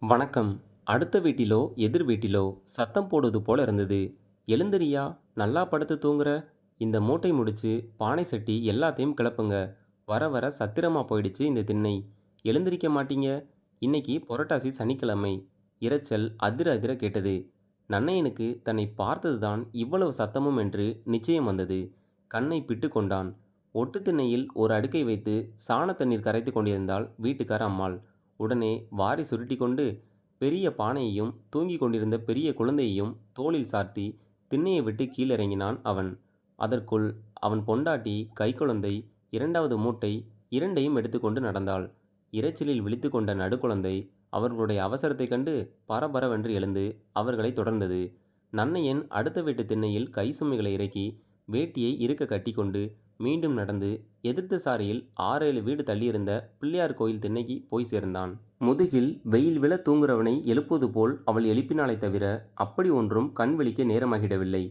வணக்கம். அடுத்த வீட்டிலோ எதிர் வீட்டிலோ சத்தம் போடுவது போல இருந்தது. எழுந்திரியா? நல்லா படுத்து தூங்குற? இந்த மூட்டை முடிச்சு பானை சட்டி எல்லாத்தையும் கிளப்புங்க. வர வர சத்திரமா போயிடுச்சு இந்த திண்ணை. எழுந்திரிக்க மாட்டீங்க? இன்னைக்கு புரட்டாசி சனிக்கிழமை. இரைச்சல் அதிர அதிர கேட்டது. நன்னையனுக்கு தன்னை பார்த்ததுதான் இவ்வளவு சத்தமும் என்று நிச்சயம் வந்தது. கண்ணை பிட்டு கொண்டான். ஒட்டு திண்ணையில் ஒரு அடுக்கை வைத்து சாண தண்ணீர் கரைத்து கொண்டிருந்தாள் வீட்டுக்கார அம்மாள். உடனே வாரி சுருட்டி கொண்டு பெரிய பானையையும் தூங்கிக் கொண்டிருந்த பெரிய குழந்தையையும் தோளில் சார்த்தி திண்ணையை விட்டு கீழிறங்கினான் அவன். அதற்குள் அவன் பொண்டாட்டி கைக்குழந்தை இரண்டாவது மூட்டை இரண்டையும் எடுத்துக்கொண்டு நடந்தாள். இரைச்சலில் விழித்து கொண்ட நடுக்குழந்தை அவர்களுடைய அவசரத்தைக் கண்டு பரபரவென்று எழுந்து அவர்களை தொடர்ந்தது. நன்னையன் அடுத்த வீட்டு திண்ணையில் கை சுமைகளை இறக்கி வேட்டியை இருக்க கட்டிக்கொண்டு மீண்டும் நடந்து எதிர்த்த சாரியில் ஆறேழு வீடு தள்ளியிருந்த பிள்ளையார் கோயில் திண்ணைக்கு போய் சேர்ந்தான். முதுகில் வெயில் விழ தூங்குறவனை எழுப்புவது போல் அவள் எழுப்பினாலே தவிர அப்படி ஒன்றும் கண் விழிக்க நேரமாகிடவில்லை.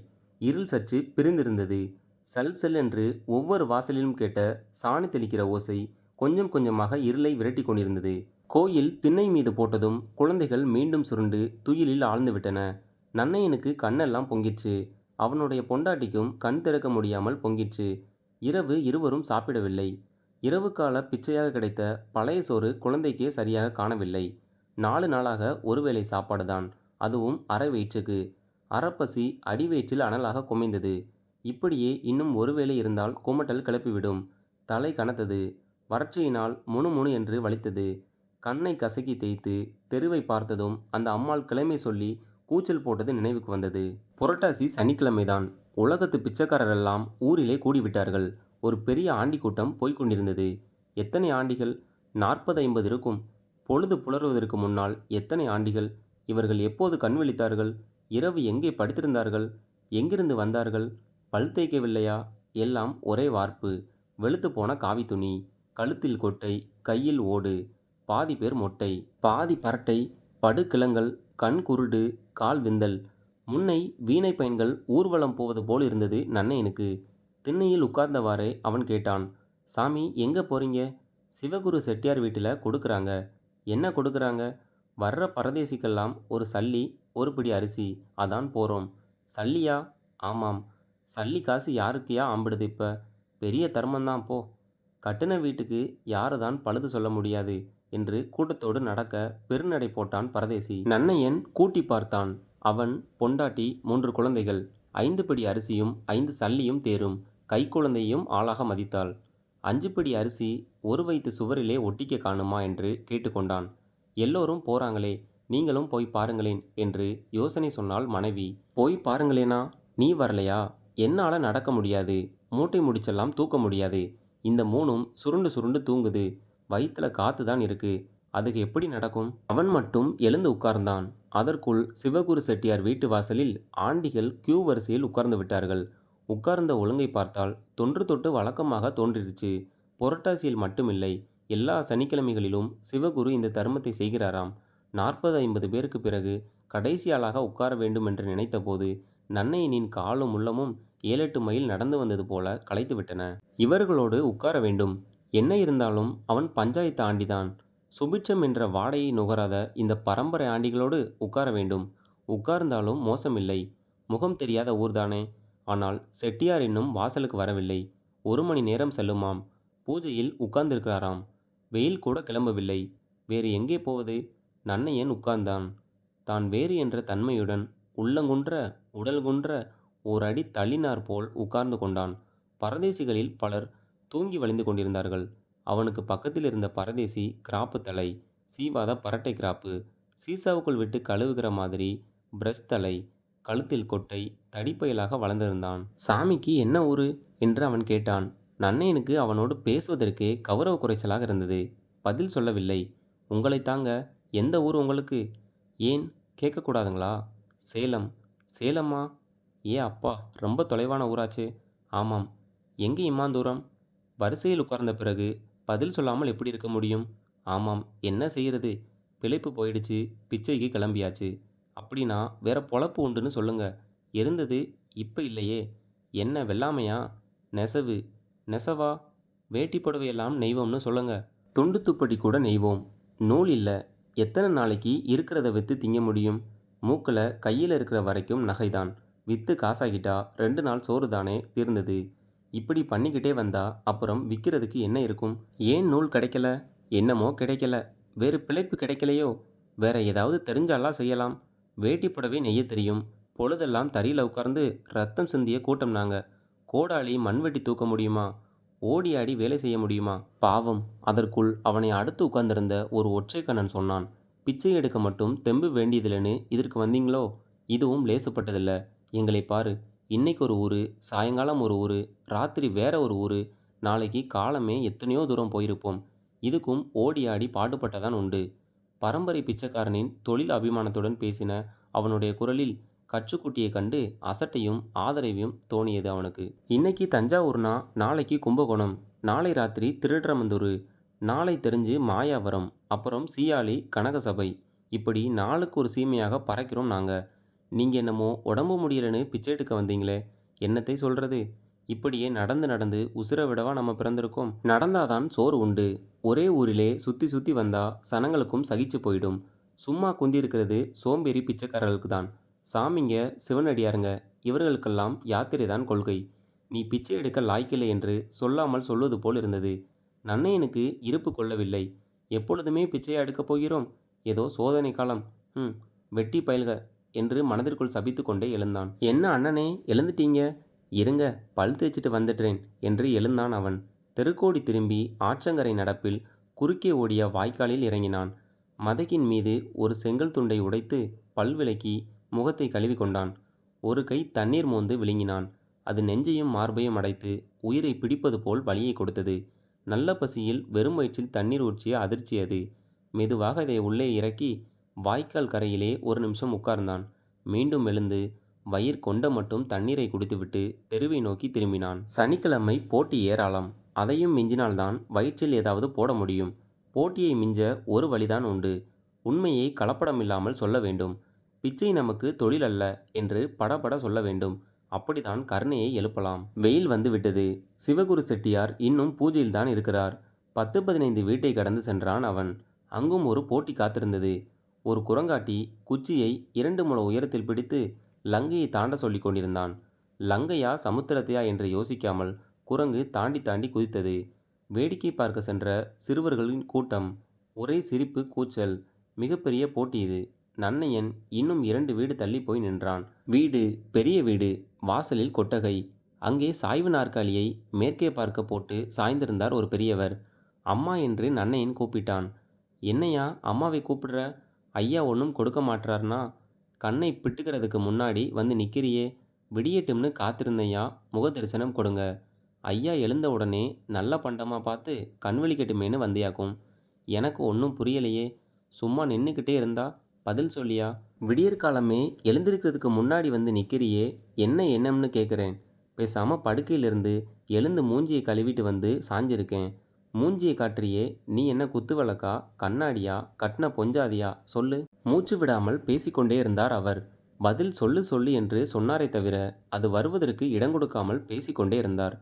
இருள் சற்று பிரிந்திருந்தது. சல் செல் என்று ஒவ்வொரு வாசலிலும் கேட்ட சாணி தெளிக்கிற ஓசை கொஞ்சம் கொஞ்சமாக இருளை விரட்டி கொண்டிருந்தது. கோயில் திண்ணை மீது போட்டதும் குழந்தைகள் மீண்டும் சுருண்டு துயிலில் ஆழ்ந்துவிட்டன நன்னையனுக்கு கண்ணெல்லாம் பொங்கிச்சு அவனுடைய பொண்டாட்டிக்கும் கண் திறக்க முடியாமல் பொங்கிச்சு இரவு இருவரும் சாப்பிடவில்லை. இரவு கால பிச்சையாக கிடைத்த பழைய சோறு குழந்தைக்கே சரியாக காணவில்லை. நாலு நாளாக ஒருவேளை சாப்பாடுதான். அதுவும் அரை வயிற்றுக்கு. அறப்பசி அடிவயிற்றில் அனலாக குமைந்தது. இப்படியே இன்னும் ஒருவேளை இருந்தால் குமட்டல் கிளப்பிவிடும். தலை கனத்தது. வறட்சியினால் முணு முணு என்று வலித்தது. கண்ணை கசக்கி தேய்த்து தெருவை பார்த்ததும் அந்த அம்மாள் கிளமை சொல்லி கூச்சல் போட்டது நினைவுக்கு வந்தது. புரட்டாசி சனிக்கிழமைதான். உலகத்து பிச்சைக்காரரெல்லாம் ஊரிலே கூடிவிட்டார்கள். ஒரு பெரிய ஆண்டி கூட்டம் போய்கொண்டிருந்தது எத்தனை ஆண்டிகள்? நாற்பது ஐம்பது இருக்கும். பொழுது புலருவதற்கு முன்னால் எத்தனை ஆண்டிகள்? இவர்கள் எப்போது கண் விழித்தார்கள்? இரவு எங்கே படுத்திருந்தார்கள்? எங்கிருந்து வந்தார்கள்? பல் தேய்க்கவில்லையா? எல்லாம் ஒரே வார்ப்பு. வெளுத்து போன காவி துணி கழுத்தில் கொட்டை கையில் ஓடு பாதி பேர் மொட்டை பாதி பரட்டை படுக்கிழங்கள் கண் குருடு கால் விந்தல். முன்னை வீணை பையன்கள் ஊர்வலம் போவது போல் இருந்தது நன்னையனுக்கு திண்ணையில் உட்கார்ந்தவாறே அவன் கேட்டான் சாமி எங்கே போறீங்க? சிவகுரு செட்டியார் வீட்டில் கொடுக்குறாங்க. என்ன கொடுக்குறாங்க? வர்ற பரதேசிக்கெல்லாம் ஒரு சல்லி ஒரு பிடி அரிசி அதான் போகிறோம் சல்லியா? ஆமாம். சல்லி காசு யாருக்கையா ஆம்பிடுது இப்போ? பெரிய தர்மந்தான் போ. கட்டின வீட்டுக்கு யாரு தான் பழுது சொல்ல முடியாது. என்று கூட்டத்தோடு நடக்க பெருநடை போட்டான் பரதேசி. நன்னையன் கூட்டி பார்த்தான். அவன் பொண்டாட்டி மூன்று குழந்தைகள். ஐந்து படி அரிசியும் ஐந்து சல்லியும் தேரும். கைக்குழந்தையும் ஆளாக மதித்தாள். அஞ்சு படி அரிசி ஒரு வயிற்று சுவரிலே ஒட்டிக்க காணுமா என்று கேட்டுக்கொண்டான். எல்லோரும் போறாங்களே நீங்களும் போய் பாருங்களேன் என்று யோசனை சொன்னாள் மனைவி. போய் பாருங்களேனா நீ வரலையா? என்னால் நடக்க முடியாது. மூட்டை முடிச்செல்லாம் தூக்க முடியாது. இந்த மூணும் சுருண்டு சுருண்டு தூங்குது. வயிற்றுல காற்று தான் இருக்கு. அதுக்கு எப்படி நடக்கும்? அவன் மட்டும் எழுந்து உட்கார்ந்தான். அதற்குள் சிவகுரு செட்டியார் வீட்டு வாசலில் ஆண்டிகள் கியூ வரிசையில் உட்கார்ந்து விட்டார்கள். உட்கார்ந்த ஒழுங்கை பார்த்தால் தொன்று தொட்டு வழக்கமாக தோன்றிருச்சு. புரட்டாசியில் மட்டுமில்லை எல்லா சனிக்கிழமைகளிலும் சிவகுரு இந்த தர்மத்தை செய்கிறாராம். நாற்பது ஐம்பது பேருக்கு பிறகு கடைசி ஆளாக உட்கார வேண்டும் என்று நினைத்தபோது நன்னையனின் காலும் உள்ளமும் ஏழெட்டு மைல் நடந்து வந்தது போல களைத்து விட்டன இவர்களோடு உட்கார வேண்டும். என்ன இருந்தாலும் அவன் பஞ்சாயத்து ஆண்டிதான். சுபிட்சம் என்ற வாடையை நுகராத இந்த பரம்பரை ஆண்டிகளோடு உட்கார வேண்டும். உட்கார்ந்தாலும் மோசமில்லை. முகம் தெரியாத ஊர்தானே. ஆனால் செட்டியார் இன்னும் வாசலுக்கு வரவில்லை. ஒரு மணி நேரம் செல்லுமாம். பூஜையில் உட்கார்ந்திருக்கிறாராம். வெயில் கூட கிளம்பவில்லை. வேறு எங்கே போவது? நன்னையன் உட்கார்ந்தான். தான் வேறு என்ற தன்மையுடன் உள்ளங்குன்ற உடல் குன்ற ஓர் அடி தள்ளினார் போல் உட்கார்ந்து கொண்டான். பரதேசிகளில் பலர் தூங்கி வழிந்து கொண்டிருந்தார்கள். அவனுக்கு பக்கத்தில் இருந்த பரதேசி கிராப்பு தலை சீவாத பரட்டை கிராப்பு சீசாவுக்குள் விட்டு கழுவுகிற மாதிரி பிரஷ் தலை கழுத்தில் கொட்டை தடிப்பயலாக வளர்ந்திருந்தான். சாமிக்கு என்ன ஊரு? என்று அவன் கேட்டான். நன்னையனுக்கு அவனோடு பேசுவதற்கே கௌரவ குறைச்சலாக இருந்தது. பதில் சொல்லவில்லை. உங்களை தாங்க எந்த ஊர் உங்களுக்கு? ஏன்? கேட்கக்கூடாதுங்களா சேலம். சேலம்மா ஏ அப்பா ரொம்ப தொலைவான ஊராச்சு. ஆமாம். எங்கே இம்மாந்தூரம் வரிசையில் உட்கார்ந்த பிறகு பதில் சொல்லாமல் எப்படி இருக்க முடியும்? ஆமாம் என்ன செய்யறது? பிழைப்பு போயிடுச்சு பிச்சைக்கு கிளம்பியாச்சு. அப்படின்னா வேற பொழப்பு உண்டுன்னு சொல்லுங்க. இருந்தது இப்போ இல்லையே. என்ன வெள்ளாமையா? நெசவு. நெசவா? வேட்டி புடவையெல்லாம் நெய்வோம்னு சொல்லுங்க. துண்டு துப்படி கூட நெய்வோம். நூல் இல்லை. எத்தனை நாளைக்கு இருக்கிறத விற்று திங்க முடியும்? மூக்கில் கையில் இருக்கிற வரைக்கும் நகைதான். விற்று காசாகிட்டா ரெண்டு நாள் சோறு தானே தீர்ந்தது. இப்படி பண்ணிக்கிட்டே வந்தா அப்புறம் விற்கிறதுக்கு என்ன இருக்கும்? ஏன் நூல் கிடைக்கல? என்னமோ கிடைக்கல. வேறு பிழைப்பு கிடைக்கலையோ? வேற ஏதாவது தெரிஞ்சாலாம் செய்யலாம். வேட்டி புடவை நெய்ய தெரியும். பொழுதெல்லாம் தறியில் உட்கார்ந்து ரத்தம் சிந்திய கூட்டம் நாங்க. கோடாளி மண்வெட்டி தூக்க முடியுமா? ஓடி ஆடி வேலை செய்ய முடியுமா? பாவம். அதற்குள் அவனை அடுத்து உட்கார்ந்திருந்த ஒரு ஒற்றைக்கண்ணன் சொன்னான். பிச்சை எடுக்க மட்டும் தெம்பு வேண்டியதில்லைன்னு இதற்கு வந்தீங்களோ? இதுவும் லேசுப்பட்டதில்ல. எங்களை பாரு. இன்னைக்கு ஒரு ஊர் சாயங்காலம் ஒரு ஊர் ராத்திரி வேற ஒரு ஊர் நாளைக்கு காலமே எத்தனையோ தூரம் போயிருப்போம். இதுக்கும் ஓடி ஆடி பாடுபட்டதான் உண்டு. பரம்பரை பிச்சைக்காரனின் தொழில் அபிமானத்துடன் பேசின அவனுடைய குரலில் கச்சுக்குட்டியை கண்டு அசட்டையும் ஆதரவையும் தோணியது அவனுக்கு. இன்னைக்கு தஞ்சாவூர்னா நாளைக்கு கும்பகோணம் நாளை ராத்திரி திருடரமந்தூர் நாளை தெரிஞ்சு மாயாவரம் அப்புறம் சீயாளி கனகசபை. இப்படி நாளுக்கு ஒரு சீமையாக பறக்கிறோம் நாங்கள் நீங்கள் என்னமோ உடம்பு முடியலன்னு பிச்சை எடுக்க வந்தீங்களே. என்னத்தை சொல்கிறது இப்படியே நடந்து நடந்து உசுர விடவா நம்ம பிறந்திருக்கோம். நடந்தாதான் சோறு உண்டு. ஒரே ஊரிலே சுற்றி சுற்றி வந்தா சனங்களுக்கும் சகிச்சு போயிடும். சும்மா குந்திருக்கிறது சோம்பேறி பிச்சைக்காரர்களுக்கு தான் சாமிங்க சிவனடியாருங்க இவர்களுக்கெல்லாம் யாத்திரை தான் கொள்கை. நீ பிச்சை எடுக்க லாய்க்கில்லை என்று சொல்லாமல் சொல்வது போல் இருந்தது. நன்னையனுக்கு இருப்பு கொள்ளவில்லை. எப்பொழுதுமே பிச்சையை எடுக்கப் போகிறோம். ஏதோ சோதனை காலம். ம் வெட்டி பயில்க. என்று மனதிற்குள் சபித்து கொண்டே எழுந்தான். என்ன அண்ணனே எழுந்துட்டீங்க? இருங்க பல் தேய்ச்சிட்டு வந்துடுறேன் என்று எழுந்தான் அவன். தெருக்கோடி திரும்பி ஆற்றங்கரை நடப்பில் குறுக்கே ஓடிய வாய்க்காலில் இறங்கினான். மதகின் மீது ஒரு செங்கல் துண்டை உடைத்து பல் விலக்கி முகத்தை கழுவி கொண்டான் ஒரு கை தண்ணீர் மோந்து விழுங்கினான். அது நெஞ்சையும் மார்பையும் அடைத்து உயிரை பிடிப்பது போல் வழியை கொடுத்தது. நல்ல பசியில் வெறும் வயிற்றில் தண்ணீர் ஊற்றிய அதிர்ச்சி அது. மெதுவாக அதை உள்ளே இறக்கி வாய்க்கால் கரையிலே ஒரு நிமிஷம் உட்கார்ந்தான். மீண்டும் எழுந்து வயிர் கொண்ட மட்டும் தண்ணீரை குடித்துவிட்டு தெருவை நோக்கி திரும்பினான். சனிக்கிழமை போட்டி ஏராளம். அதையும் மிஞ்சினால்தான் வயிற்றில் ஏதாவது போட முடியும். போட்டியை மிஞ்ச ஒரு வழிதான் உண்டு. உண்மையை கலப்படமில்லாமல் சொல்ல வேண்டும். பிச்சை நமக்கு தொழில் அல்ல என்று படபட சொல்ல வேண்டும். அப்படித்தான் கருணையை எழுப்பலாம். வெயில் வந்துவிட்டது. சிவகுரு செட்டியார் இன்னும் பூஜையில்தான் இருக்கிறார். பத்து பதினைந்து வீட்டை கடந்து சென்றான் அவன். அங்கும் ஒரு போட்டி காத்திருந்தது. ஒரு குரங்காட்டி குச்சியை இரண்டு முழ உயரத்தில் பிடித்து லங்கையை தாண்ட சொல்லிக் கொண்டிருந்தான். லங்கையா சமுத்திரத்தையா என்று யோசிக்காமல் குரங்கு தாண்டி தாண்டி குதித்தது. வேடிக்கை பார்க்க சென்ற சிறுவர்களின் கூட்டம் ஒரே சிரிப்பு கூச்சல் மிகப்பெரிய போட்டி இது. நன்னையன் இன்னும் இரண்டு வீடு தள்ளி போய் நின்றான். வீடு பெரிய வீடு வாசலில் கொட்டகை. அங்கே சாய்வு நாற்காலியை மேற்கே பார்க்க போட்டு சாய்ந்திருந்தார் ஒரு பெரியவர். அம்மா என்று நன்னையன் கூப்பிட்டான். என்னையா அம்மாவை கூப்பிடுற? ஐயா ஒன்றும் கொடுக்க மாட்றார்னா கண்ணை பிட்டுக்கிறதுக்கு முன்னாடி வந்து நிற்கிறியே விடியட்டும்னு காத்திருந்தையா முக தரிசனம் கொடுங்க. ஐயா எழுந்த உடனே நல்ல பண்டமாக பார்த்து கண் விழிக்கட்டுமேன்னு வந்தியாக்கும். எனக்கு ஒன்றும் புரியலையே. சும்மா நின்றுக்கிட்டே இருந்தா பதில் சொல்லியா? விடியற்காலமே எழுந்திருக்கிறதுக்கு முன்னாடி வந்து நிற்கிறியே என்ன என்னம்னு கேட்குறேன் பேசாமல் படுக்கையிலிருந்து எழுந்து மூஞ்சியை கழுவிட்டு வந்து சாஞ்சிருக்கேன். மூஞ்சியை காற்றியே நீ என்ன குத்து வழக்கா கண்ணாடியா கட்டின பொஞ்சாதியா? சொல்லு. மூச்சு விடாமல் பேசிக்கொண்டே இருந்தார் அவர். பதில் சொல்லு சொல்லு என்று சொன்னாரே தவிர அது வருவதற்கு இடம் கொடுக்காமல் பேசிக்கொண்டே இருந்தார்.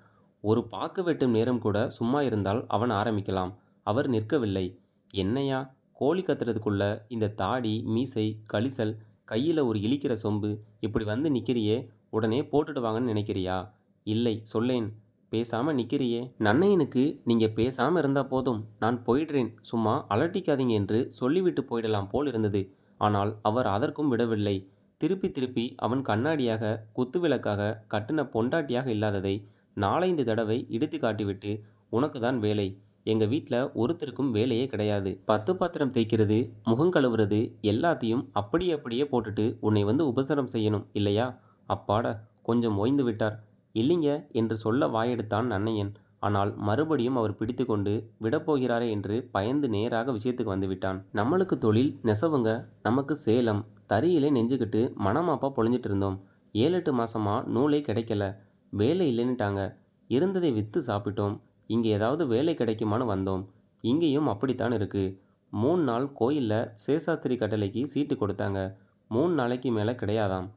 ஒரு பாக்கு வெட்டும் நேரம் கூட சும்மா இருந்தால் அவன் ஆரம்பிக்கலாம். அவர் நிற்கவில்லை. என்னையா? கோழி கத்துறதுக்குள்ள இந்த தாடி மீசை கழிசல் கையில் ஒரு இழிக்கிற சொம்பு இப்படி வந்து நிற்கிறியே உடனே போட்டுடுவாங்கன்னு நினைக்கிறியா? இல்லை சொல்லேன். பேசாமல் நிற்கிறியே நன்னையனுக்கு நீங்கள் பேசாமல் இருந்தால் போதும். நான் போயிடுறேன். சும்மா அலட்டிக்காதீங்க என்று சொல்லிவிட்டு போயிடலாம் போல் இருந்தது. ஆனால் அவர் அதற்கும் விடவில்லை. திருப்பி திருப்பி அவன் கண்ணாடியாக குத்துவிளக்காக கட்டின பொண்டாட்டியாக இல்லாததை நாலைந்து தடவை இடித்து காட்டிவிட்டு உனக்கு தான் வேலை. எங்கள் வீட்டில் ஒருத்தருக்கும் வேலையே கிடையாது. பத்து பாத்திரம் தேய்க்கிறது முகம் கழுவுறது எல்லாத்தையும் அப்படியே அப்படியே போட்டுட்டு உன்னை வந்து உபசரம் செய்யணும் இல்லையா? அப்பாட கொஞ்சம் ஓய்ந்து விட்டார். இல்லைங்க என்று சொல்ல வாயெடுத்தான் நன்னையன். ஆனால் மறுபடியும் அவர் பிடித்துக்கொண்டு விடப்போகிறாரே என்று பயந்து நேராக விஷயத்துக்கு வந்துவிட்டான். நம்மளுக்கு தொழில் நெசவுங்க. நமக்கு சேலம். தறியிலே நெஞ்சுக்கிட்டு மனமாப்பா பொழிஞ்சிட்டு இருந்தோம். ஏழு எட்டு மாசமா நூலே கிடைக்கல. வேலை இல்லைன்னுட்டாங்க. இருந்ததை விற்று சாப்பிட்டோம். இங்கே ஏதாவது வேலை கிடைக்குமான்னு வந்தோம். இங்கேயும் அப்படித்தான் இருக்கு. மூணு நாள் கோயிலில் சேசாத்திரி கட்டளைக்கு சீட்டு கொடுத்தாங்க. மூணு நாளைக்கு மேலே கிடையாதாம்.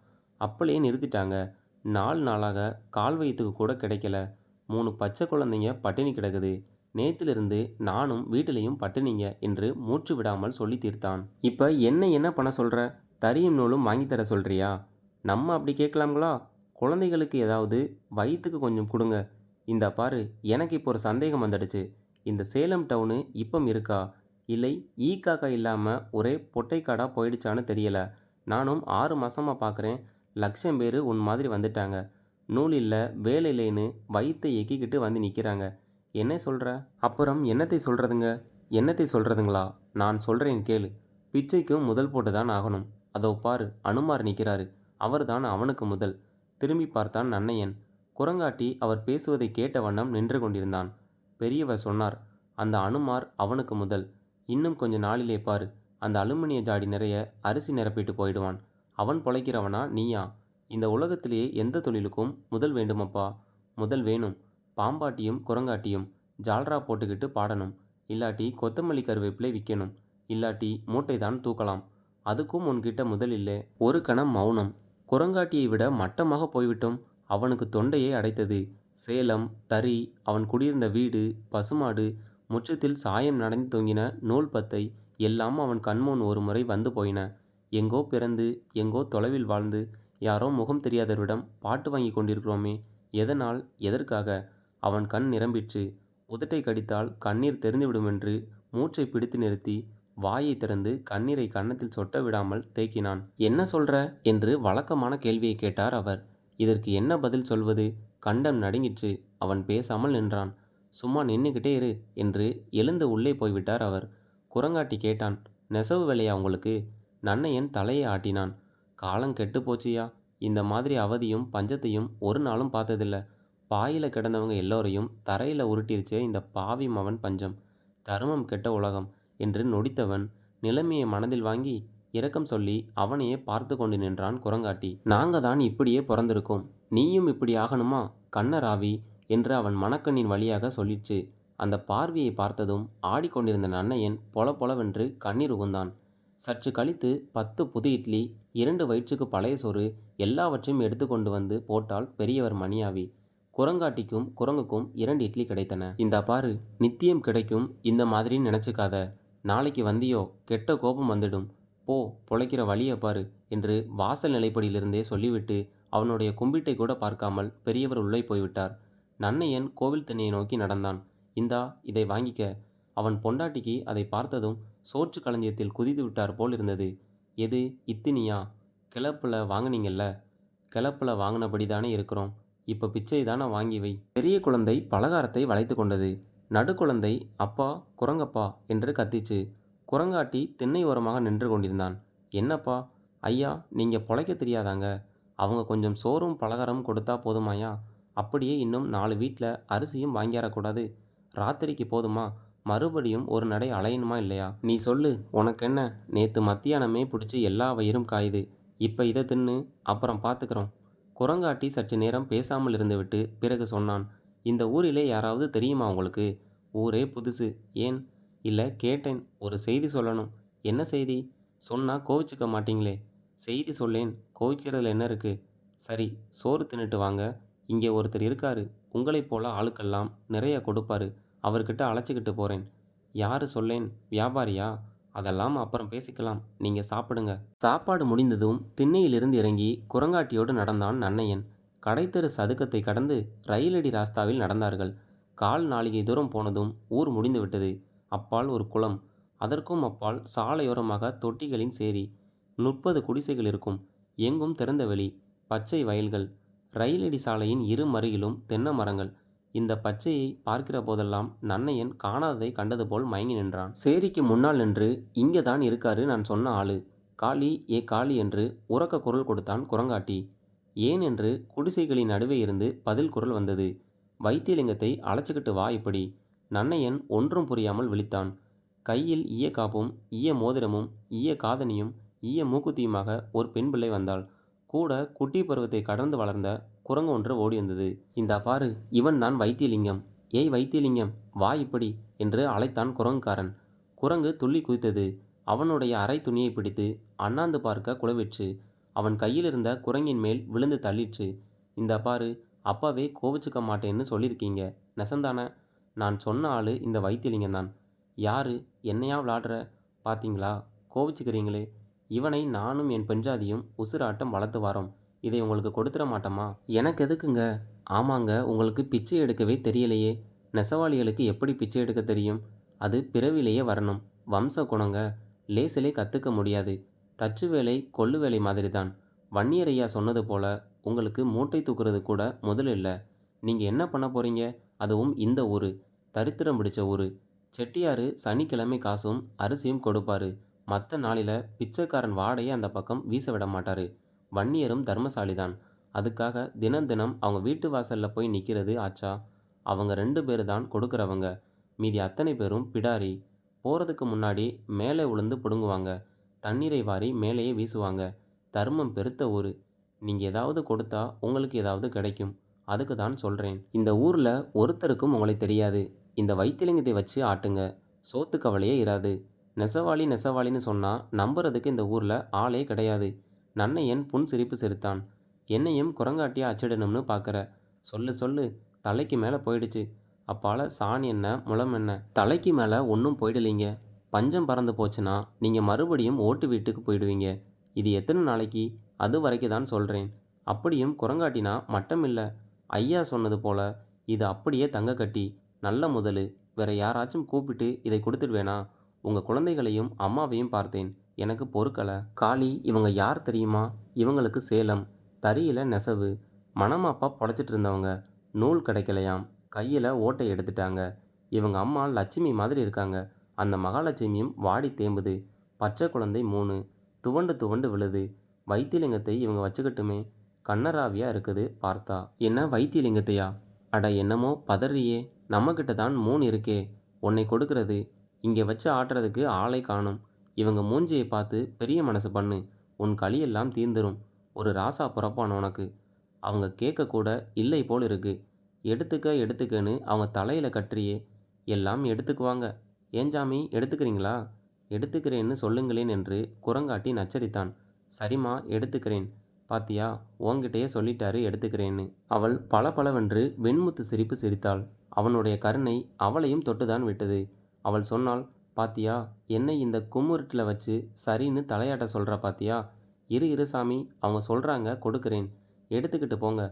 அப்படியே நிறுத்திட்டாங்க. நாலு நாளாக கால் வயிற்றுக்கு கூட கிடைக்கல. மூணு பச்சை குழந்தைங்க பட்டினி கிடக்குது. நேத்திலிருந்து நானும் வீட்டிலையும் பட்டினிங்க என்று மூச்சு விடாமல் சொல்லி தீர்த்தான். இப்போ என்ன என்ன பண்ண சொல்கிற தறியும் நூலும் வாங்கித் தர சொல்கிறியா நம்ம அப்படி கேட்கலாம்களா? குழந்தைகளுக்கு ஏதாவது வயிற்றுக்கு கொஞ்சம் கொடுங்க. இந்த பாரு எனக்கு இப்போ ஒரு சந்தேகம் வந்துடுச்சு. இந்த சேலம் டவுனு இப்போ இருக்கா? இல்லை ஈ காக்கா இல்லாமல் ஒரே பொட்டைக்காடாக போயிடுச்சான்னு தெரியலை. நானும் ஆறு மாதமாக பார்க்குறேன் லட்சம் பேர் உன் மாதிரி வந்துட்டாங்க. நூல் இல்லை வேலை இல்லைன்னு வயிற்றை எக்கிக்கிட்டு வந்து நிற்கிறாங்க என்ன சொல்கிற அப்புறம் என்னத்தை சொல்கிறதுங்க என்னத்தை சொல்கிறதுங்களா நான் சொல்கிறேன் கேளு. பிச்சைக்கும் முதல் போட்டு தான் ஆகணும். அதோ பாரு அனுமார் நிற்கிறாரு அவர்தான் அவனுக்கு முதல். திரும்பி பார்த்தான் நன்னையன். குரங்காட்டி அவர் பேசுவதை கேட்ட வண்ணம் நின்று கொண்டிருந்தான். பெரியவர் சொன்னார் அந்த அனுமார் அவனுக்கு முதல். இன்னும் கொஞ்ச நாளிலே பாரு. அந்த அலுமினிய ஜாடி நிறைய அரிசி நிரப்பிட்டு போயிடுவான். அவன் பொழைக்கிறவனா நீயா? இந்த உலகத்திலேயே எந்த தொழிலுக்கும் முதல் வேண்டுமப்பா? முதல் வேணும். பாம்பாட்டியும் குரங்காட்டியும் ஜால்ரா போட்டுக்கிட்டு பாடணும். இல்லாட்டி கொத்தமல்லி கருவேப்பிலை விற்கணும் இல்லாட்டி மூட்டை தான் தூக்கலாம். அதுக்கும் உன்கிட்ட முதல் இல்லை. ஒரு கணம் மௌனம். குரங்காட்டியை விட மட்டமாக போய்விட்டோம். அவனுக்கு தொண்டையை அடைத்தது. சேலம் தறி அவன் குடியிருந்த வீடு பசுமாடு முற்றத்தில் சாயம் நடந்து தொங்கின நூல் பத்தை எல்லாம் அவன் கண்முன் ஒரு முறை வந்து போயின. எங்கோ பிறந்து எங்கோ தொலைவில் வாழ்ந்து யாரோ முகம் தெரியாதவரிடம் பாட்டு வாங்கி கொண்டிருக்கிறோமே எதனால் எதற்காக? அவன் கண் நிரம்பிற்று. உதட்டை கடித்தால் கண்ணீர் தெரிந்துவிடுமென்று மூச்சை பிடித்து நிறுத்தி வாயை திறந்து கண்ணீரை கன்னத்தில் சொட்ட விடாமல் தேக்கினான். என்ன சொல்ற? என்று வழக்கமான கேள்வியை கேட்டார் அவர். இதற்கு என்ன பதில் சொல்வது? கண்டம் நடுங்கிற்று. அவன் பேசாமல் நின்றான். சும்மா நின்றுக்கிட்டே இரு என்று எழுந்து உள்ளே போய்விட்டார் அவர். குரங்காட்டி கேட்டான். நெசவு வேலையா உங்களுக்கு? நன்னையன் தலையை ஆட்டினான். காலம் கெட்டு போச்சியா இந்த மாதிரி அவதியும் பஞ்சத்தையும் ஒரு நாளும் பார்த்ததில்ல. பாயில கிடந்தவங்க எல்லோரையும் தரையில் உருட்டிருச்சே இந்த பாவி மவன் பஞ்சம். தருமம் கெட்ட உலகம் என்று நொடித்தவன் நிலைமையை மனதில் வாங்கி இரக்கம் சொல்லி அவனையே பார்த்து கொண்டு நின்றான் குரங்காட்டி. நாங்க தான் இப்படியே பிறந்திருக்கோம். நீயும் இப்படி ஆகணுமா? கண்ணராவி என்று அவன் மனக்கண்ணின் வழியாக சொல்லிற்று. அந்த பார்வையை பார்த்ததும் ஆடிக்கொண்டிருந்த நன்னையன் பொல பொலவென்று கண்ணீர் உகுந்தான். சற்று கழித்து பத்து புது இட்லி இரண்டு வயிற்றுக்கு பழைய சோறு எல்லாவற்றையும் எடுத்து கொண்டு வந்து போட்டால் பெரியவர் மணியாவி. குரங்காட்டிக்கும் குரங்குக்கும் இரண்டு இட்லி கிடைத்தன. இந்த பாரு நித்தியம் கிடைக்கும் இந்த மாதிரி நினச்சிக்காத. நாளைக்கு வந்தியோ கெட்ட கோபம் வந்துடும். போ பொழைக்கிற வழியை பாரு என்று வாசல் நிலைப்படியிலிருந்தே சொல்லிவிட்டு அவனுடைய கும்பிட்டை கூட பார்க்காமல் பெரியவர் உள்ளே போய்விட்டார். நன்னையன் கோவில் தண்ணியை நோக்கி நடந்தான். இந்தா இதை வாங்கிக்க. அவன் பொண்டாட்டிக்கு அதை பார்த்ததும் சோற்று களஞ்சியத்தில் குதித்து விட்டார் போல் இருந்தது. எது? இத்தினியா? கிளப்பில் வாங்குனீங்கல்ல? கிளப்பில் வாங்கினபடி தானே இருக்கிறோம். இப்போ பிச்சை தானே வாங்கி வை பெரிய குழந்தை பலகாரத்தை வளைத்து கொண்டது. நடுக்குழந்தை அப்பா குரங்கப்பா என்று கத்திச்சு. குரங்காட்டி திண்ணை ஓரமாக நின்று கொண்டிருந்தான். என்னப்பா? ஐயா நீங்கள் பொழைக்க தெரியாதாங்க. அவங்க கொஞ்சம் சோறும் பலகாரமும் கொடுத்தா போதுமாயா அப்படியே இன்னும் நாலு வீட்டில் அரிசியும் வாங்கியாரக்கூடாது ராத்திரிக்கு போதுமா? மறுபடியும் ஒரு நடை அலையணுமா இல்லையா? நீ சொல்லு உனக்கு என்ன நேற்று மத்தியானமே பிடிச்சி எல்லா வயிறும் காயுது. இப்போ இதை தின்னு அப்புறம் பார்த்துக்கிறோம் குரங்காட்டி சற்று நேரம் பேசாமல் இருந்துவிட்டு பிறகு சொன்னான் இந்த ஊரிலே யாராவது தெரியுமா உங்களுக்கு? ஊரே புதுசு. ஏன்? இல்லை கேட்டேன். ஒரு செய்தி சொல்லணும். என்ன செய்தி? சொன்னால் கோவிச்சுக்க மாட்டீங்களே. செய்தி சொல்லேன். கோவிக்கிறதுல என்ன இருக்கு? சரி சோறு தின்னுட்டு வாங்க. இங்கே ஒருத்தர் இருக்காரு. உங்களைப் போல ஆளுக்கெல்லாம் நிறைய கொடுப்பாரு. அவர்கிட்ட அழைச்சிக்கிட்டு போகிறேன் யாரு சொல்லேன் வியாபாரியா? அதெல்லாம் அப்புறம் பேசிக்கலாம். நீங்கள் சாப்பிடுங்க. சாப்பாடு முடிந்ததும் திண்ணையிலிருந்து இறங்கி குரங்காட்டியோடு நடந்தான் நன்னையன். கடைத்தெரு சதுக்கத்தை கடந்து ரயிலடி ராஸ்தாவில் நடந்தார்கள். கால் நாளிகை தூரம் போனதும் ஊர் முடிந்து விட்டது. அப்பால் ஒரு குளம். அதற்கும் அப்பால் சாலையோரமாக தொட்டிகளின் சேரி. முப்பது குடிசைகள் இருக்கும். எங்கும் திறந்த வெளி. பச்சை வயல்கள். ரயிலடி சாலையின் இரு மருகிலும் தென்னை மரங்கள். இந்த பச்சையை பார்க்கிற போதெல்லாம் நன்னையன் காணாததை கண்டது போல் மயங்கி நின்றான். சேரிக்கு முன்னால் நின்று இங்கே தான் இருக்காரு நான் சொன்ன ஆளு. காளி ஏ காளி என்று உறக்க குரல் கொடுத்தான் குரங்காட்டி. ஏன் என்று குடிசைகளின் நடுவே இருந்து பதில் குரல் வந்தது. வைத்தியலிங்கத்தை அழைச்சிக்கிட்டு வா இப்படி. நன்னையன் ஒன்றும் புரியாமல் விழித்தான். கையில் ஈய காப்பும் ஈய மோதிரமும் ஈய காதனியும் ஈய மூக்குத்தியுமாக ஒரு பெண் பிள்ளை வந்தாள். கூட குட்டி பருவத்தை கடந்து வளர்ந்த குரங்கு ஒன்று ஓடி வந்தது. இந்த பாரு இவன் தான் வைத்தியலிங்கம். ஏய் வைத்தியலிங்கம் வா இப்படி என்று அழைத்தான் குரங்குக்காரன். குரங்கு துள்ளி குதித்தது. அவனுடைய அரை துணியை பிடித்து அண்ணாந்து பார்க்க குழவிற்று. அவன் கையில் இருந்த குரங்கின் மேல் விழுந்து தள்ளிற்று. இந்த பாரு அப்பாவே கோவிச்சுக்க மாட்டேன்னு சொல்லியிருக்கீங்க நெசந்தானே. நான் சொன்ன ஆளு இந்த வைத்தியலிங்கம் தான். யாரு என்னையா விளாடுற? பார்த்தீங்களா கோவிச்சுக்கிறீங்களே. இவனை நானும் என் பெஞ்சாதியும் உசுராட்டம் வளர்த்து வரோம். இதை உங்களுக்கு கொடுத்துட மாட்டோமா? எனக்கு எதுக்குங்க? ஆமாங்க உங்களுக்கு பிச்சை எடுக்கவே தெரியலையே. நெசவாளிகளுக்கு எப்படி பிச்சை எடுக்க தெரியும்? அது பிறவிலேயே வரணும். வம்ச குணங்க. லேசிலே கற்றுக்க முடியாது. தச்சு வேலை கொள்ளு வேலை மாதிரி தான் வன்னியர் ஐயா சொன்னது போல உங்களுக்கு மூட்டை தூக்குறது கூட முதல் இல்லை. நீங்கள் என்ன பண்ண போகிறீங்க அதுவும் இந்த ஊர். தரித்திரம் பிடிச்ச ஊர். செட்டியார் சனிக்கிழமை காசும் அரிசியும் கொடுப்பாரு. மற்ற நாளில் பிச்சைக்காரன் வாடையே அந்த பக்கம் வீச விட மாட்டார். வன்னியரும் தர்மசாலி தான் அதுக்காக தினம் தினம் அவங்க வீட்டு வாசலில் போய் நிற்கிறது ஆச்சா? அவங்க ரெண்டு பேர் தான் கொடுக்குறவங்க. மீதி அத்தனை பேரும் பிடாரி. போகிறதுக்கு முன்னாடி மேலே உளுந்து பிடுங்குவாங்க. தண்ணீரை வாரி மேலேயே வீசுவாங்க. தர்மம் பெருத்த ஊர். நீங்கள் ஏதாவது கொடுத்தா உங்களுக்கு ஏதாவது கிடைக்கும். அதுக்கு தான் சொல்கிறேன் இந்த ஊரில் ஒருத்தருக்கும் உங்களை தெரியாது. இந்த வைத்தியலிங்கத்தை வச்சு ஆட்டுங்க. சோத்து கவலையே இராது. நெசவாளி நெசவாளின்னு சொன்னால் நம்புறதுக்கு இந்த ஊரில் ஆளே கிடையாது. நன்னையன் புன் சிரிப்பு சிரித்தான் என்னையும் குரங்காட்டியா அச்சிடணும்னு பார்க்குற சொல்லு சொல்லு தலைக்கு மேலே போயிடுச்சு. அப்பால சாணி என்ன முளம் என்ன? தலைக்கு மேலே ஒன்றும் போயிடலீங்க. பஞ்சம் பறந்து போச்சுன்னா நீங்கள் மறுபடியும் ஓட்டு வீட்டுக்கு போயிடுவீங்க. இது எத்தனை நாளைக்கு? அது வரைக்கும் தான் சொல்கிறேன் அப்படியும் குரங்காட்டினா மட்டம் இல்லை. ஐயா சொன்னது போல இது அப்படியே தங்க கட்டி. நல்ல முதலு. வேற யாராச்சும் கூப்பிட்டு இதை கொடுத்துடுவேனா? உங்கள் குழந்தைகளையும் அம்மாவையும் பார்த்தேன். எனக்கு பொறுக்கலை. காளி இவங்க யார் தெரியுமா? இவங்களுக்கு சேலம். தறியில் நெசவு. மணமாப்பா பொழைச்சிட்டு இருந்தவங்க. நூல் கிடைக்கலையாம். கையில் ஓட்டை எடுத்துட்டாங்க. இவங்க அம்மா லட்சுமி மாதிரி இருக்காங்க. அந்த மகாலட்சுமியும் வாடி தேம்புது. பச்சை குழந்தை மூணு. துவண்டு துவண்டு விழுது. வைத்தியலிங்கத்தை இவங்க வச்சுக்கட்டுமே. கண்ணராவியாக இருக்குது பார்த்தா. என்ன வைத்தியலிங்கத்தையா அட என்னமோ பதறியே. நம்மக்கிட்ட தான் மூணு இருக்கே. உன்னை கொடுக்கறது. இங்கே வச்சு ஆட்டுறதுக்கு ஆளை காணும். இவங்க மூஞ்சியை பார்த்து பெரிய மனசு பண்ணு உன் களியெல்லாம் தீர்ந்துரும். ஒரு ராசா பிறப்பான் உனக்கு. அவங்க கேட்கக்கூட இல்லை போல் இருக்கு. எடுத்துக்க எடுத்துக்கன்னு அவங்க தலையில் கட்டுறியே. எல்லாம் எடுத்துக்குவாங்க. ஏஞ்சாமி எடுத்துக்கிறீங்களா? எடுத்துக்கிறேன்னு சொல்லுங்களேன் என்று குரங்காட்டி நச்சரித்தான். சரிம்மா எடுத்துக்கிறேன். பாத்தியா உன்கிட்டயே சொல்லிட்டாரு எடுத்துக்கிறேன்னு. அவள் பளபளவென்று வெண்முத்து சிரிப்பு சிரித்தாள். அவனுடைய கருணை அவளையும் தொட்டுதான் விட்டது. அவள் சொன்னாள் பாத்தியா? என்னை இந்த கும்முருட்டில் வச்சு சரின்னு தலையாட்ட சொல்கிற பாத்தியா? இரு இரு சாமி அவங்க சொல்கிறாங்க கொடுக்குறேன். எடுத்துக்கிட்டு போங்க.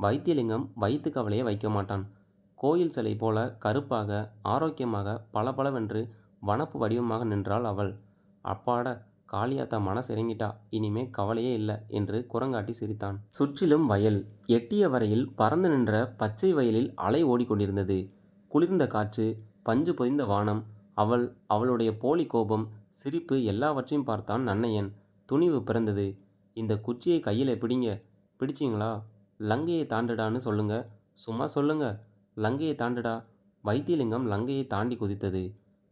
வைத்தியலிங்கம் வயிற்று கவலையை வைக்க மாட்டான். கோயில் சிலை போல கருப்பாக ஆரோக்கியமாக பளபளவென்று வனப்பு வடிவமாக நின்றாள் அவள். அப்பாட காளியாத்தா மனசு இறங்கிட்டா. இனிமே கவலையே இல்லை என்று குரங்காட்டி சிரித்தான். சுற்றிலும் வயல். எட்டிய வரையில் பறந்து நின்ற பச்சை வயலில் அலை ஓடிக்கொண்டிருந்தது. குளிர்ந்த காற்று பஞ்சு பொதிந்த வானம் அவள் அவளுடைய போலி கோபம் சிரிப்பு எல்லாவற்றையும் பார்த்தான் நன்னையன். துணிவு பிறந்தது. இந்த குச்சியை கையில் பிடிங்க. பிடிச்சிங்களா? லங்கையை தாண்டுடான்னு சொல்லுங்க. சும்மா சொல்லுங்க. லங்கையை தாண்டுடா. வைத்தியலிங்கம் லங்கையை தாண்டி குதித்தது.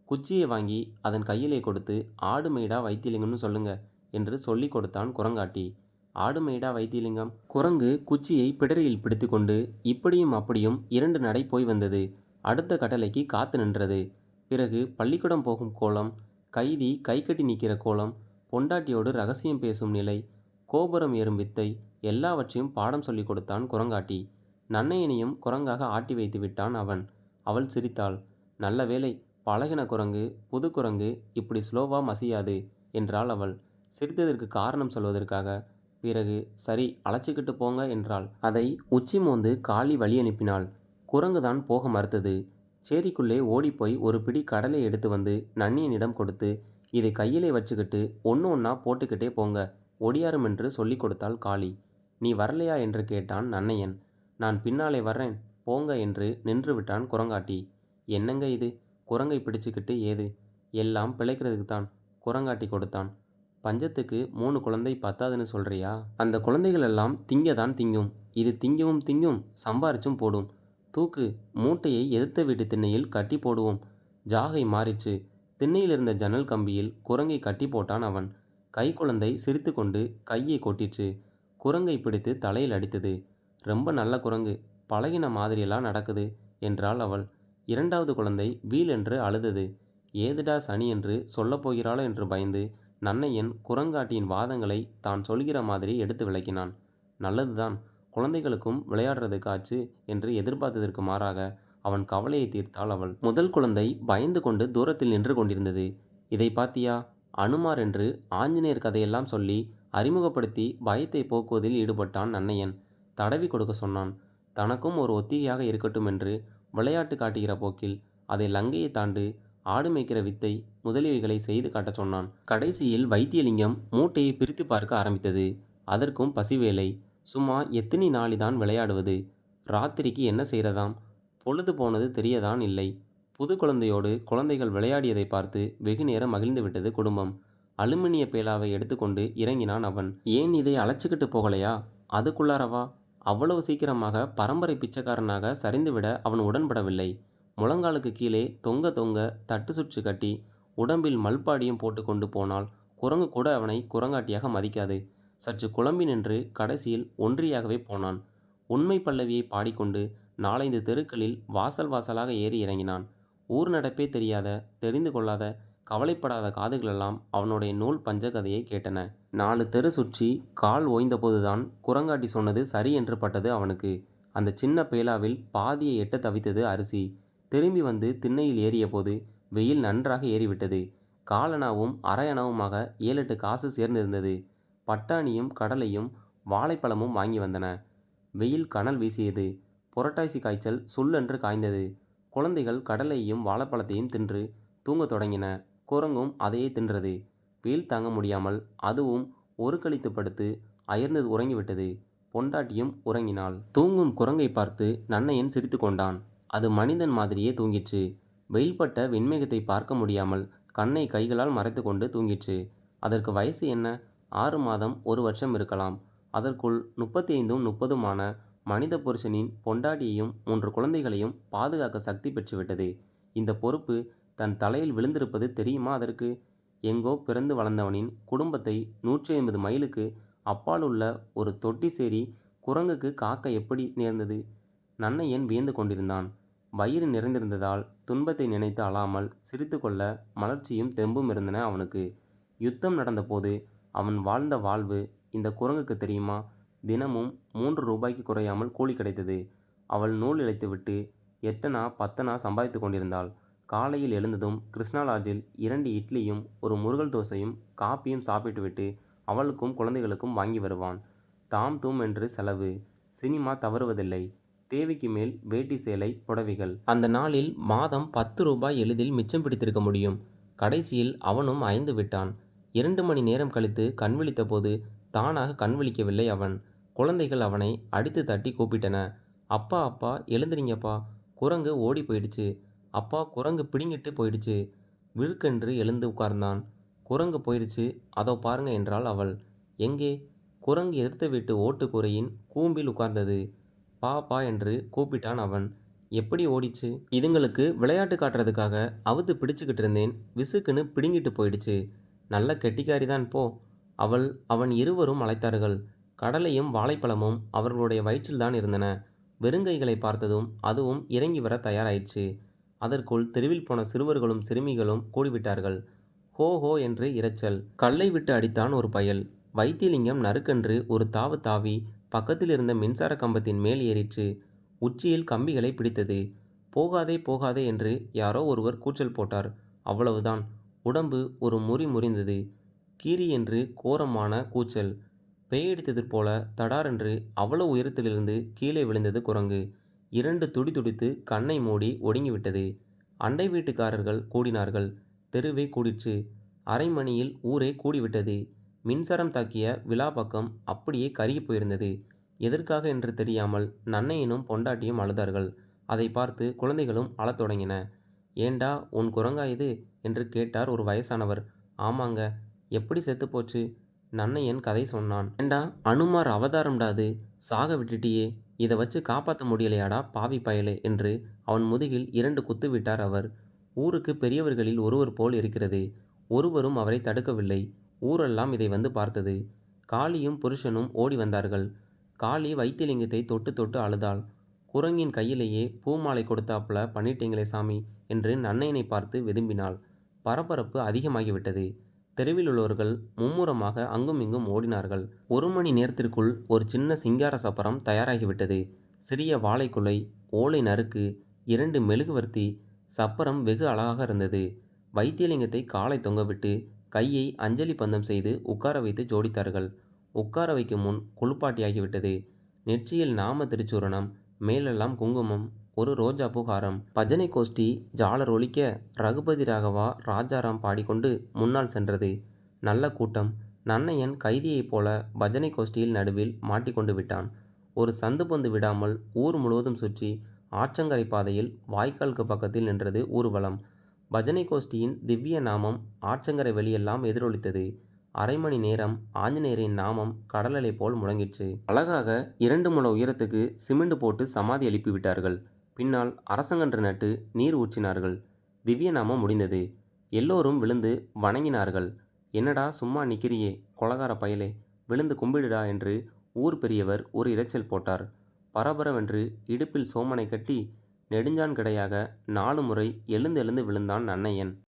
குச்சியை வாங்கி அதன் கையிலே கொடுத்து ஆடு மேய்டா வைத்தியலிங்கம்னு சொல்லுங்க என்று சொல்லி கொடுத்தான் குரங்காட்டி. ஆடு மேய்டா வைத்தியலிங்கம். குரங்கு குச்சியை பிடரியில் பிடித்துக்கொண்டு இப்படியும் அப்படியும் இரண்டு நடை போய் வந்தது. அடுத்த கட்டளைக்கு காத்து நின்றது. பிறகு பள்ளிக்கூடம் போகும் கோலம் கைதி கைக்கட்டி நிற்கிற கோலம் பொண்டாட்டியோடு ரகசியம் பேசும் நிலை கோபுரம் ஏறும் வித்தை எல்லாவற்றையும் பாடம் சொல்லிக் கொடுத்தான் குரங்காட்டி. நன்னையனையும் குரங்காக ஆட்டி வைத்து விட்டான் அவன். அவள் சிரித்தாள். நல்ல வேளை பழகின குரங்கு புது குரங்கு இப்படி ஸ்லோவா மசியாது என்றாள் அவள். சிரித்ததற்கு காரணம் சொல்வதற்காக. பிறகு சரி அழைச்சிக்கிட்டு போங்க என்றாள். அதை உச்சி மோந்து காளி வழி அனுப்பினாள். குரங்கு தான் போக மறுத்தது. சேரிக்குள்ளே ஓடிப்போய் ஒரு பிடி கடலை எடுத்து வந்து நன்னியனிடம் கொடுத்து இதை கையிலே வச்சுக்கிட்டு ஒன்று ஒன்றா போட்டுக்கிட்டே போங்க ஒடியாரும் என்று சொல்லிக் கொடுத்தாள் காளி. நீ வரலையா என்று கேட்டான் நன்னையன். நான் பின்னாலே வர்றேன் போங்க என்று நின்று விட்டான் குரங்காட்டி. என்னங்க இது? குரங்கை பிடிச்சுக்கிட்டு ஏது? எல்லாம் பிழைக்கிறதுக்கு தான் குரங்காட்டி கொடுத்தான். பஞ்சத்துக்கு மூணு குழந்தை பத்தாதுன்னு சொல்றியா? அந்த குழந்தைகளெல்லாம் திங்க தான் திங்கும். இது திங்கவும் திங்கும் சம்பாரிச்சும் போடும். தூக்கு மூட்டையை எதிர்த்த வீட்டு திண்ணையில் கட்டி போடுவோம். ஜாகை மாறிச்சு திண்ணையில் இருந்த ஜன்னல் கம்பியில் குரங்கை கட்டி போட்டான் அவன். கை குழந்தை சிரித்துக்கொண்டு கையை கொட்டிச்சு குரங்கை பிடித்து தலையில் அடித்தது. ரொம்ப நல்ல குரங்கு. பழகின மாதிரியெல்லாம் நடக்குது என்றாள் அவள். இரண்டாவது குழந்தை வீல் என்று அழுதது. ஏதுடா சனி என்று சொல்லப் போகிறாளோ என்று பயந்து நன்னையன் குரங்காட்டியின் வாதங்களை தான் சொல்கிற மாதிரி எடுத்து விளக்கினான். நல்லதுதான். குழந்தைகளுக்கும் விளையாடுறதுக்காச்சு என்று எதிர்பார்த்ததற்கு மாறாக அவன் கவலையை தீர்த்தாள் அவள். முதல் குழந்தை பயந்து கொண்டு தூரத்தில் நின்று கொண்டிருந்தது. இதை பாத்தியா? அனுமார் என்று ஆஞ்சநேயர் கதையெல்லாம் சொல்லி அறிமுகப்படுத்தி பயத்தை போக்குவதில் ஈடுபட்டான் நன்னையன். தடவி கொடுக்க சொன்னான். தனக்கும் ஒரு ஒத்திகையாக இருக்கட்டும் என்று விளையாட்டு காட்டுகிற போக்கில் அதை லங்கையை தாண்டு ஆடு மேய்க்கிற வித்தை முதலீடுகளை செய்து காட்டச் சொன்னான். கடைசியில் வைத்தியலிங்கம் மூட்டையை பிரித்து பார்க்க ஆரம்பித்தது. அதற்கும் பசிவேலை சும்மா எத்தனை நாளிதான் விளையாடுவது? ராத்திரிக்கு என்ன செய்கிறதாம் பொழுது போனது தெரியதான் இல்லை. புது குழந்தையோடு குழந்தைகள் விளையாடியதை பார்த்து வெகு நேரம் மகிழ்ந்து விட்டது குடும்பம். அலுமினிய பேலாவை எடுத்துக்கொண்டு இறங்கினான் அவன். ஏன் இதை அழைச்சிக்கிட்டு போகலையா? அதுக்குள்ளாரவா? அவ்வளவு சீக்கிரமாக பரம்பரை பிச்சைக்காரனாக சரிந்துவிட அவன் உடன்படவில்லை. முழங்காலுக்கு கீழே தொங்க தொங்க தட்டு சுற்று கட்டி உடம்பில் மல்பாடியும் போட்டு கொண்டு போனால் குரங்கு கூட அவனை குரங்காட்டியாக மதிக்காது. சற்று குழம்பி நின்று கடைசியில் ஒன்றியாகவே போனான். உண்மை பல்லவியை பாடிக்கொண்டு நாலைந்து தெருக்களில் வாசல் வாசலாக ஏறி இறங்கினான். ஊர் நடப்பே தெரியாத தெரிந்து கொள்ளாத கவலைப்படாத காதுகளெல்லாம் அவனுடைய நூல் பஞ்சகதையை கேட்டன. நாலு தெரு சுற்றி கால் ஓய்ந்தபோதுதான் குரங்காட்டி சொன்னது சரி என்று பட்டது அவனுக்கு. அந்த சின்ன பேலாவில் பாதியை எட்ட தவித்தது அரிசி. திரும்பி வந்து திண்ணையில் ஏறியபோது வெயில் நன்றாக ஏறிவிட்டது. காலனாவும் அரையணவுமாக ஏழெட்டு காசு சேர்ந்திருந்தது. பட்டாணியும் கடலையும் வாழைப்பழமும் வாங்கி வந்தன. வெயில் கனல் வீசியது. புரட்டாசி காய்ச்சல் சுல்லென்று காய்ந்தது. குழந்தைகள் கடலையும் வாழைப்பழத்தையும் தின்று தூங்கத் தொடங்கின. குரங்கும் அதையே தின்றது. வெயில் தாங்க முடியாமல் அதுவும் ஒரு கழித்து படுத்து அயர்ந்து உறங்கிவிட்டது. பொண்டாட்டியும் உறங்கினாள். தூங்கும் குரங்கை பார்த்து நன்னையன் சிரித்து கொண்டான். அது மனிதன் மாதிரியே தூங்கிற்று. வெயில்பட்ட வெண்மேகத்தை பார்க்க முடியாமல் கண்ணை கைகளால் மறைத்து கொண்டு தூங்கிற்று. அதற்கு வயசு என்ன? ஆறு மாதம் ஒரு வருஷம் இருக்கலாம். அதற்குள் முப்பத்தி ஐந்தும் முப்பதுமான மனித புருஷனின் பொண்டாட்டியையும் மூன்று குழந்தைகளையும் பாதுகாக்க சக்தி பெற்றுவிட்டது. இந்த பொறுப்பு தன் தலையில் விழுந்திருப்பது தெரியுமா அதற்கு? எங்கோ பிறந்து வளர்ந்தவனின் குடும்பத்தை நூற்றி ஐம்பது மைலுக்கு அப்பால் உள்ள ஒரு தொட்டி சேரி குரங்குக்கு காக்க எப்படி நேர்ந்தது? நன்னையன் வியந்து கொண்டிருந்தான். வயிறு நிறைந்திருந்ததால் துன்பத்தை நினைத்து அழாமல் சிரித்து கொள்ள மலர்ச்சியும் தெம்பும் இருந்தன அவனுக்கு. யுத்தம் நடந்தபோது அவன் வாழ்ந்த வாழ்வு இந்த குரங்குக்கு தெரியுமா? தினமும் மூன்று ரூபாய்க்கு குறையாமல் கூலி கிடைத்தது. அவள் நூல் இழைத்துவிட்டு எட்டனா பத்தனா சம்பாதித்து கொண்டிருந்தாள். காலையில் எழுந்ததும் கிருஷ்ணா லாட்ஜில் இரண்டு இட்லியும் ஒரு முருகல் தோசையும் காப்பியும் சாப்பிட்டுவிட்டு அவளுக்கும் குழந்தைகளுக்கும் வாங்கி வருவான். தாம் தூம் என்று செலவு. சினிமா தவறுவதில்லை. தேவைக்கு மேல் வேட்டி சேலை புடவைகள். அந்த நாளில் மாதம் பத்து ரூபாய் எளிதில் மிச்சம் பிடித்திருக்க முடியும். கடைசியில் அவனும் அயந்து விட்டான். இரண்டு மணி நேரம் கழித்து கண் விழித்தபோது தானாக கண் விழிக்கவில்லை அவன். குழந்தைகள் அவனை அடித்து தட்டி கூப்பிட்டன. அப்பா அப்பா எழுந்திரிங்கப்பா. குரங்கு ஓடி போயிடுச்சு. அப்பா குரங்கு பிடுங்கிட்டு போயிடுச்சு. விழுக்கென்று எழுந்து உட்கார்ந்தான். குரங்கு போயிடுச்சு அதோ பாருங்க என்றாள் அவள். எங்கே? குரங்கு எதிர்த்த வீட்டு ஓட்டு கூம்பில் உட்கார்ந்தது. பா பா என்று கூப்பிட்டான் அவன். எப்படி ஓடிச்சு? இதுங்களுக்கு விளையாட்டு காட்டுறதுக்காக அவுத்து பிடிச்சுக்கிட்டு இருந்தேன். விசுக்குன்னு பிடுங்கிட்டு போயிடுச்சு. நல்ல கெட்டிக்காரிதான் போ. அவள் அவன் இருவரும் அழைத்தார்கள். கடலையும் வாழைப்பழமும் அவர்களுடைய வயிற்றில்தான் இருந்தன. வெறுங்கைகளை பார்த்ததும் அதுவும் இறங்கி வர தயாராயிற்று. அதற்குள் தெருவில் போன சிறுவர்களும் சிறுமிகளும் கூடிவிட்டார்கள். ஹோ ஹோ என்று இரைச்சல். கல்லை விட்டு அடித்தான் ஒரு பயல். வைத்தியலிங்கம் நறுக்கென்று ஒரு தாவு தாவி பக்கத்தில் இருந்த மின்சார கம்பத்தின் மேல் ஏறிற்று. உச்சியில் கம்பிகளை பிடித்தது. போகாதே போகாதே என்று யாரோ ஒருவர் கூச்சல் போட்டார். அவ்வளவுதான். உடம்பு ஒரு முறி முறிந்தது. கீரி என்று கோரமான கூச்சல். பேயடித்தது போல தடாரென்று அவ்வளவு உயரத்திலிருந்து கீழே விழுந்தது குரங்கு. இரண்டு துடி துடித்து கண்ணை மூடி ஒடுங்கிவிட்டது. அண்டை வீட்டுக்காரர்கள் கூடினார்கள். தெருவே கூடிற்று. அரை மணியில் ஊரே கூடிவிட்டது. மின்சாரம் தாக்கிய விழா பக்கம் அப்படியே கருகி போயிருந்தது. எதற்காக என்று தெரியாமல் நன்னையனும் பொண்டாட்டியும் அழுதார்கள். அதை பார்த்து குழந்தைகளும் அழத் தொடங்கின. ஏண்டா உன் குரங்கா இது? என்று கேட்டார் ஒரு வயசானவர். ஆமாங்க எப்படி செத்து போச்சு? நன்னையன் கதை சொன்னான். ஏண்டா அனுமார் அவதாரம்டாது சாக விட்டுட்டியே இதை வச்சு காப்பாற்ற முடியலையாடா பாவி பயலே என்று அவன் முதுகில் இரண்டு குத்து விட்டார் அவர். ஊருக்கு பெரியவர்களில் ஒருவர் போல் இருக்கிறது. ஒருவரும் அவரை தடுக்கவில்லை. ஊரெல்லாம் இதை வந்து பார்த்தது. காளியும் புருஷனும் ஓடி வந்தார்கள். காளி வைத்தியலிங்கத்தை தொட்டு தொட்டு அழுதாள். குரங்கின் கையிலேயே பூமாலை கொடுத்தாப்புல பண்ணிட்டீங்களே சாமி என்று நன்னையனை பார்த்து வெதும்பினாள் பரபரப்பு அதிகமாகிவிட்டது தெருவில் உள்ளவர்கள் மும்முரமாக அங்கும் இங்கும் ஓடினார்கள் ஒரு மணி நேரத்திற்குள் ஒரு சின்ன சிங்கார சப்பரம் தயாராகிவிட்டது சிறிய வாழைக்குலை ஓலை நறுக்கு இரண்டு மெழுகுவர்த்தி சப்பரம் வெகு அழகாக இருந்தது. வைத்தியலிங்கத்தை காலை தொங்கவிட்டு கையை அஞ்சலி பந்தம் செய்து உட்கார வைத்து ஜோடித்தார்கள். உட்கார வைக்கும் முன் குளிப்பாட்டியாகிவிட்டது. நெற்றியில் நாம திருச்சூரணம். மேலெல்லாம் குங்குமம். ஒரு ரோஜாப்பூ புகாரம் பஜனை கோஷ்டி ஜாலர் ஒலிக்க ரகுபதி ராகவா ராஜாராம் பாடிக்கொண்டு முன்னால் சென்றது. நல்ல கூட்டம். நன்னையன் கைதியைப் போல பஜனை கோஷ்டியில் நடுவில் மாட்டிக்கொண்டு விட்டான். ஒரு சந்து பந்து விடாமல் ஊர் முழுவதும் சுற்றி ஆற்றங்கரை பாதையில் வாய்க்காலுக்கு பக்கத்தில் நின்றது ஊர்வலம். பஜனை கோஷ்டியின் திவ்ய நாமம் ஆற்றங்கரை வெளியெல்லாம் எதிரொலித்தது. அரை மணி நேரம் ஆஞ்சநேயரின் நாமம் கடலலை போல் முழங்கிற்று. அழகாக இரண்டு முழ உயரத்துக்கு சிமெண்ட் போட்டு சமாதி எழுப்பி விட்டார்கள். பின்னால் அரசங்கன்று நட்டு நீர் ஊற்றினார்கள். திவ்ய நாமம் முடிந்தது. எல்லோரும் விழுந்து வணங்கினார்கள். என்னடா சும்மா நிற்கிறியே கொலகார பயலே விழுந்து கும்பிடுடா என்று ஊர் பெரியவர் ஒரு இரைச்சல் போட்டார். பரபரவென்று இடுப்பில் சோமனை கட்டி நெடுஞ்சான் கிடையாக நாலு முறை எழுந்து எழுந்து விழுந்தான் நன்னையன்